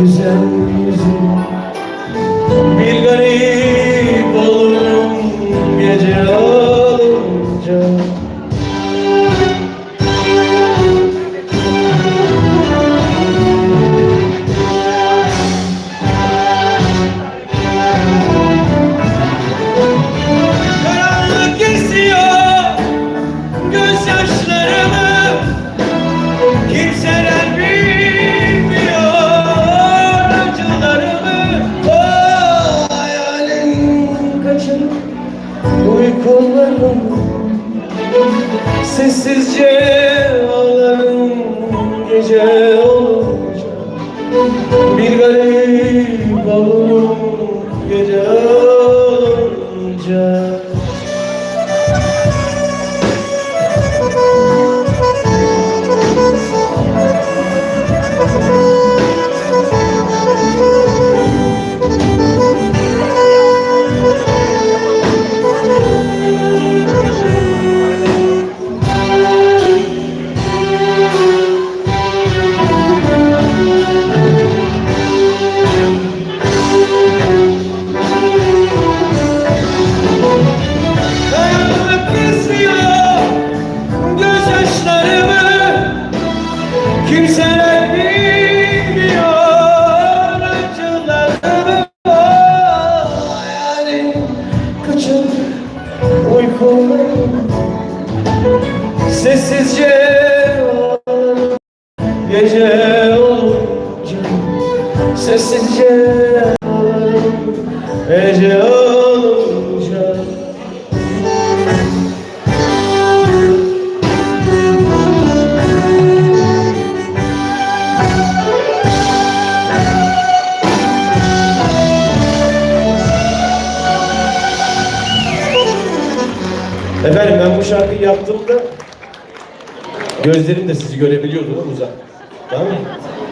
güzel yüzün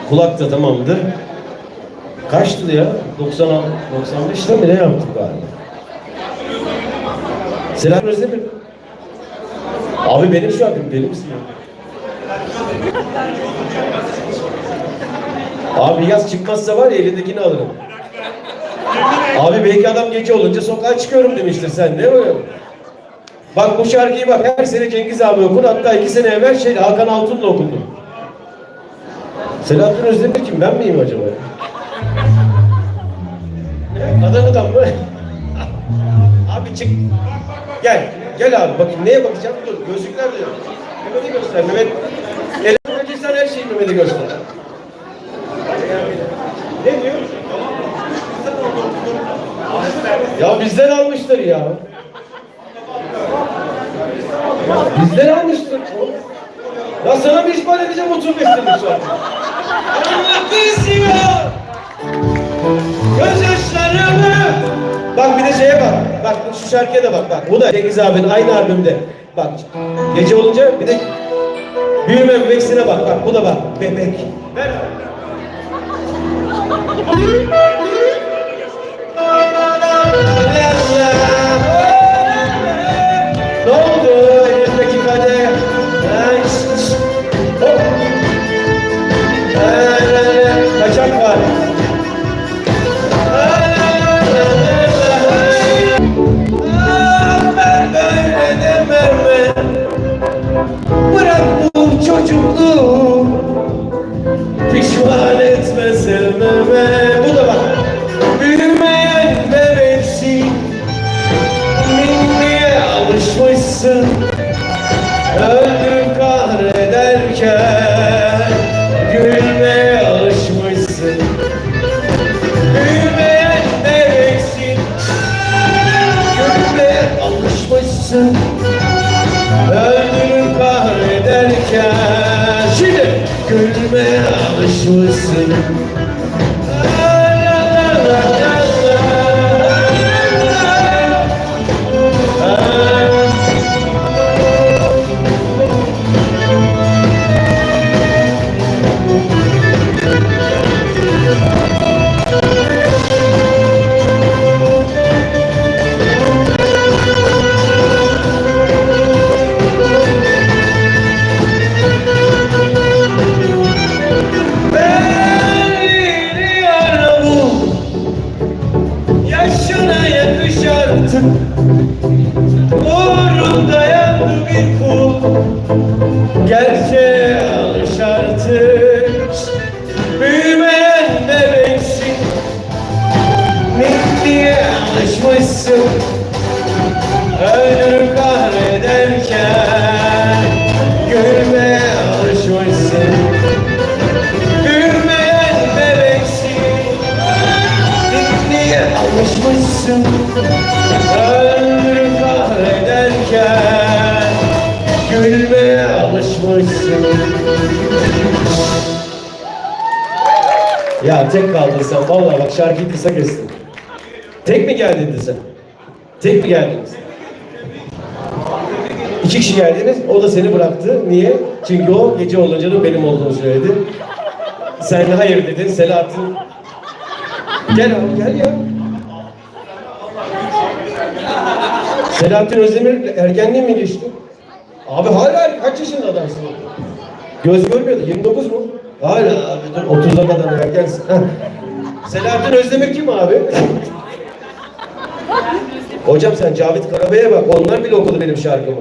Kulak da tamamdı. Kaçtı ya? 90 95'te mi ne yaptık galiba? Selam Özdemir. Abi benim şarkım deli misin ya? Abi yaz çıkmazsa var ya elindekini alırım. Abi belki adam gece olunca sokağa çıkıyorum demiştir sen ne bu? Bak bu şarkıyı bak her sene Cengiz abi okur. Hatta iki sene evvel şey Hakan Altun'la okudum. Selahattin Özdemir kim? Ben miyim acaba? Adana'dan mı? abi çık. Gel. Gel abi bakayım neye bakacağım? Dur. Gözlükler de yok. Mehmet'i göster. Mehmet. Elektronik sen her şeyi Mehmet'e göster. Ne diyor? Ya bizden almıştır ya. Bizden almıştır. Ya sana bir ispat edeceğim otur besledim şu an. Kızıyor. Gözyaşlarımı. Bak bir de şeye bak. Bak şu şarkıya da bak. Bak bu da Cengiz abinin aynı albümde. Bak gece olunca bir de büyüme bebeksine bak. Bak bu da bak. Bebek. Ver. Bırak bu çocukluğu. Pişman I was listening Ya tek kaldın sen vallahi bak şarkıyı kısa kestin Tek mi geldin sen? Tek mi geldiniz? İki kişi geldiniz, o da seni bıraktı. Niye? Çünkü o gece olunca da benim olduğunu söyledi. Sen de hayır dedin, Selahattin. Gel abi, gel ya. Selahattin Özdemir ergenliğe mi geçti? Abi hala kaç yaşında adamsın? Göz görmüyordu, 29 mu? Hala abi dur, 30'a kadar ergensin. Heh. Selahattin Özdemir kim abi? Hocam sen Cavit Karabey'e bak, onlar bile okudu benim şarkımı.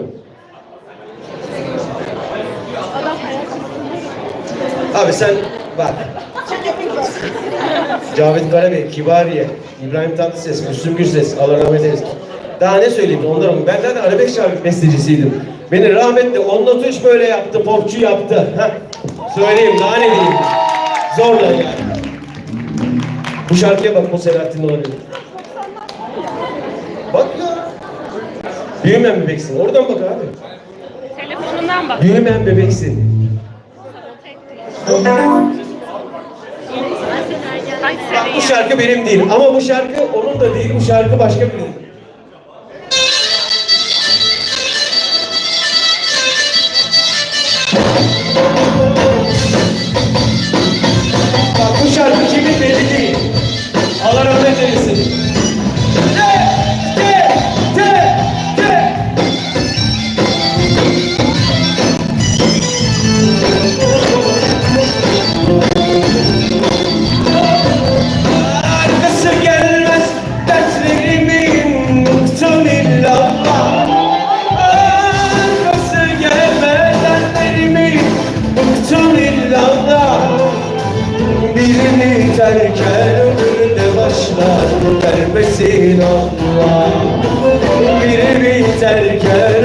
Abi sen bak. Cavit Karabey, Kibariye, İbrahim Tatlıses, Müslüm Gürses, Allah rahmet eylesin. Daha ne söyleyeyim onu. Ben zaten arabesk şarkı bestecisiydim. Beni rahmetli onunla tuş böyle yaptı, popçu yaptı. Heh. Söyleyeyim daha ne diyeyim. Zorla yani. Bu şarkıya bak o Selahattin olabilir. Bak ya. Büyümeyen bebeksin. Oradan bak abi. Telefonundan bak. Büyümeyen bebeksin. Bu şarkı benim değil ama bu şarkı onun da değil, bu şarkı başka birinin. Kimin belli değil. Allah rahmet eylesin. Vermesin Allah terken öbürüne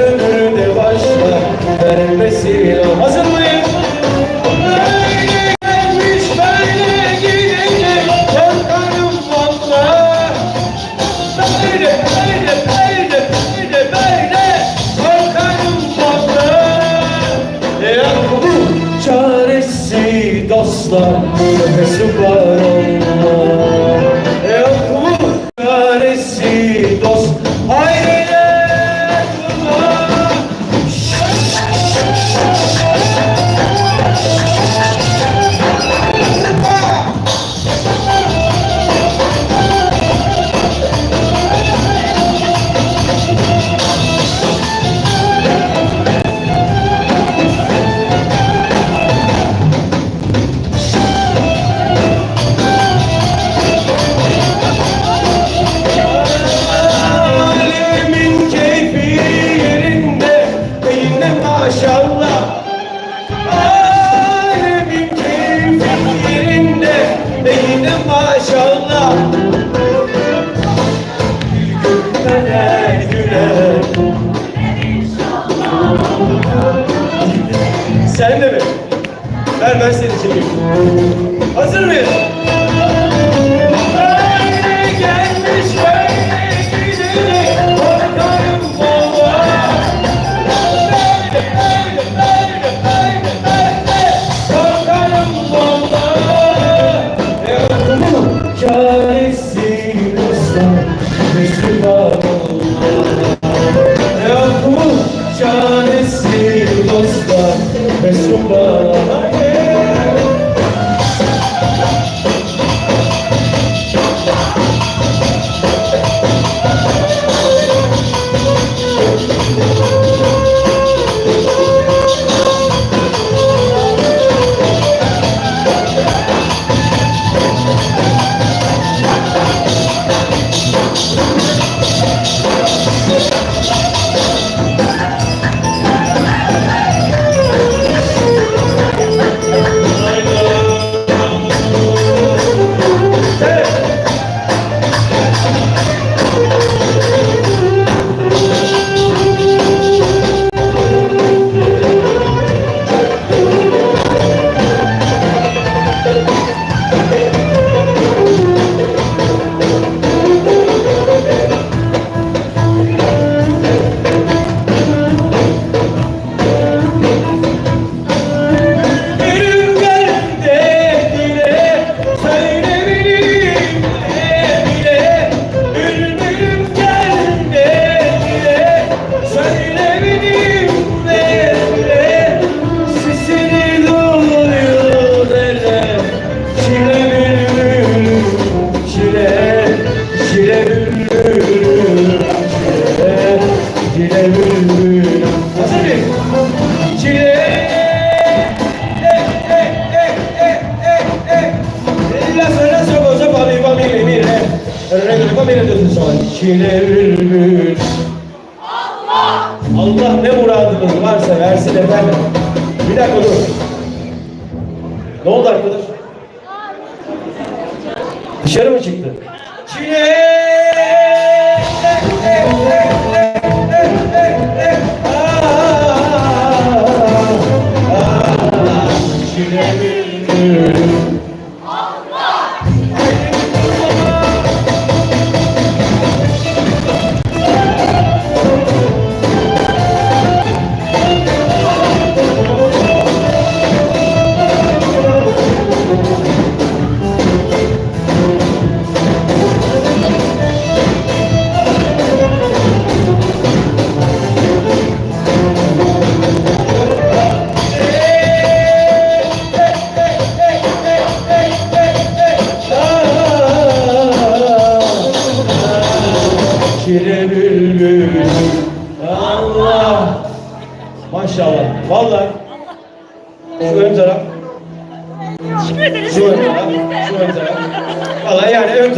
Música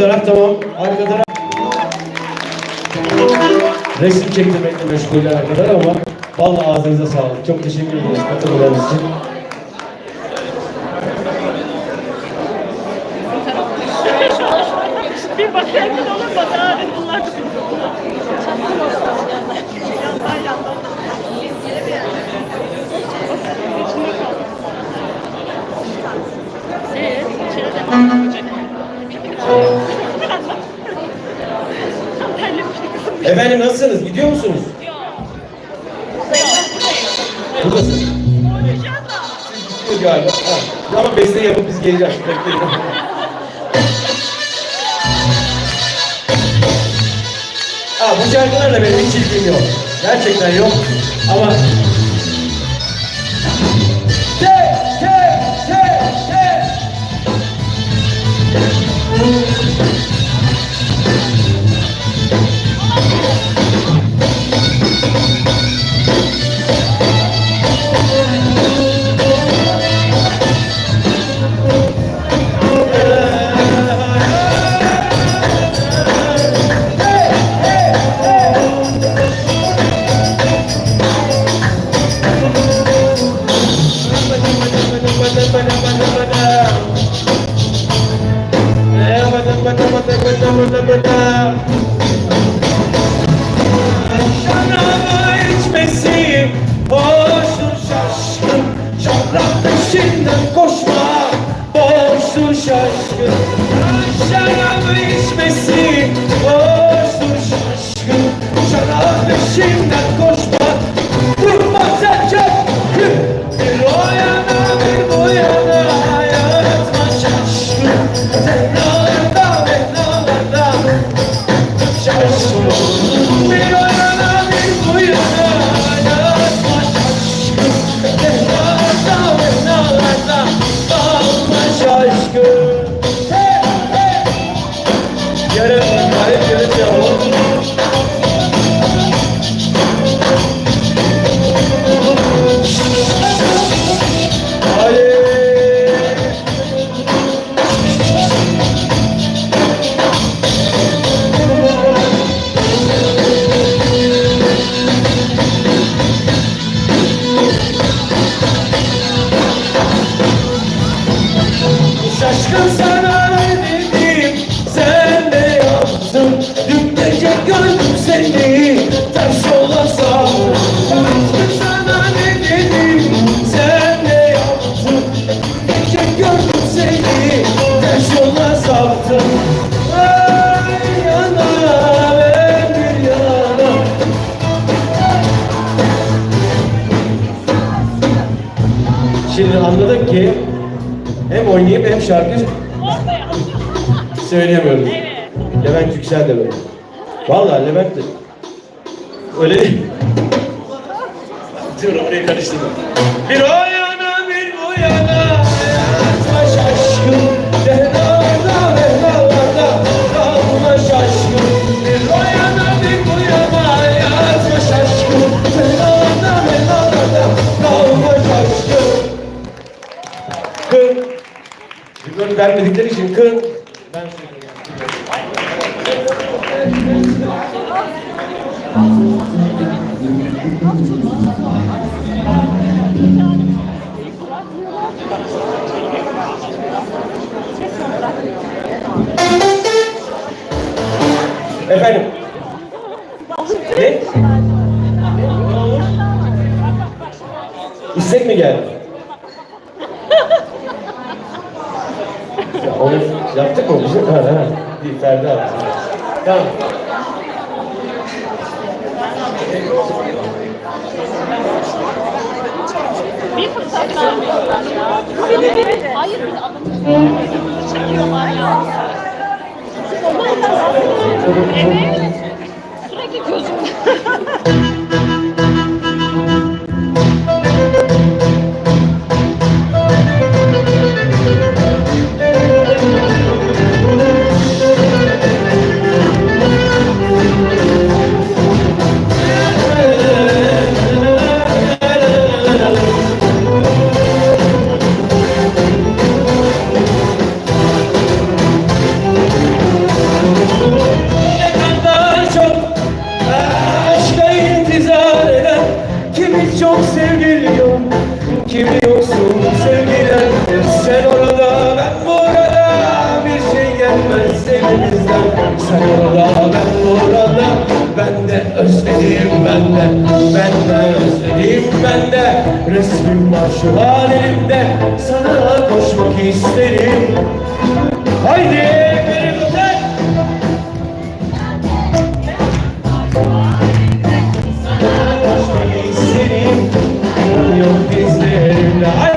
taraf tamam. Arka taraf. Resim çektirmekle meşguller kadar ama vallahi ağzınıza sağlık. Çok teşekkür ederiz katılımlarınız için. mısınız? Gidiyor musunuz? Yok. Buradasın. Oynayacağız Ama beste yapıp biz geleceğiz. Bekleyin. ha, bu şarkılarla benim hiç ilgim yok. Gerçekten yok. Ama Şimdi anladık ki hem oynayıp hem şarkı söyleyemiyoruz. Evet. Levent Yüksel de böyle. Vallahi Levent de öyle değil. Dur orayı karıştırma. Bir o yana bir bu yana hayatma şaşkın. Bir vermedikleri için söylüyorum. Efendim? Ferdi abi. Tamam. Bir fırsat vermiyorlar ya. Hayır bir adamı çekiyorlar ya. Evet. Sürekli gözüm. isterim Haydi benim öter Senin yok dizlerimde Hayır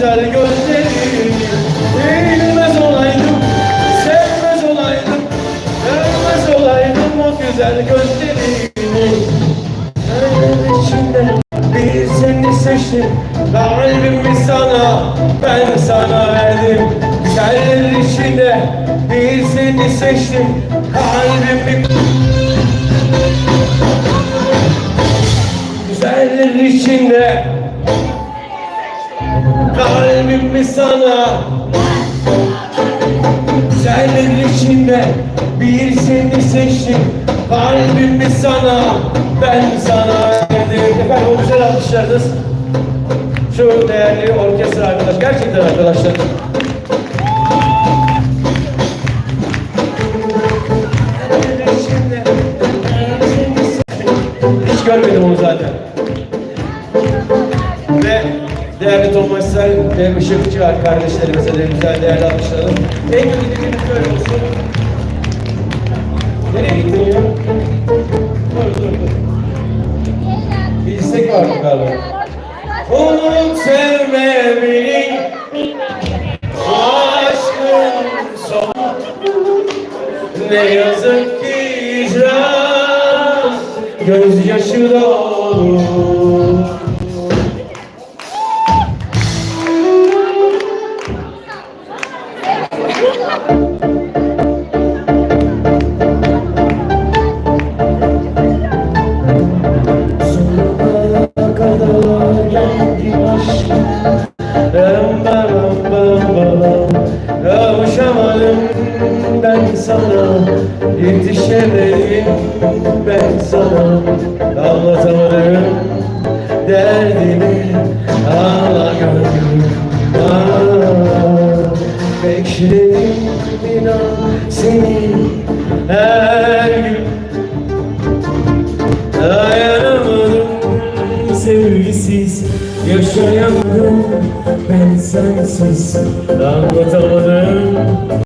güzel good. Orkestra arkadaş Gerçekten arkadaşlar Hiç görmedim onu zaten. Ve değerli Tomaşsel ve Işıkçı kardeşlerimize de güzel değerli alkışlayalım. En kötü dilimiz böyle olsun. Nereye gittin ya? Dur dur dur. Bir istek vardı galiba. Unut sevme beni. Aşkın son Ne yazık ki icra. Gözyaşı dolu. Sonuna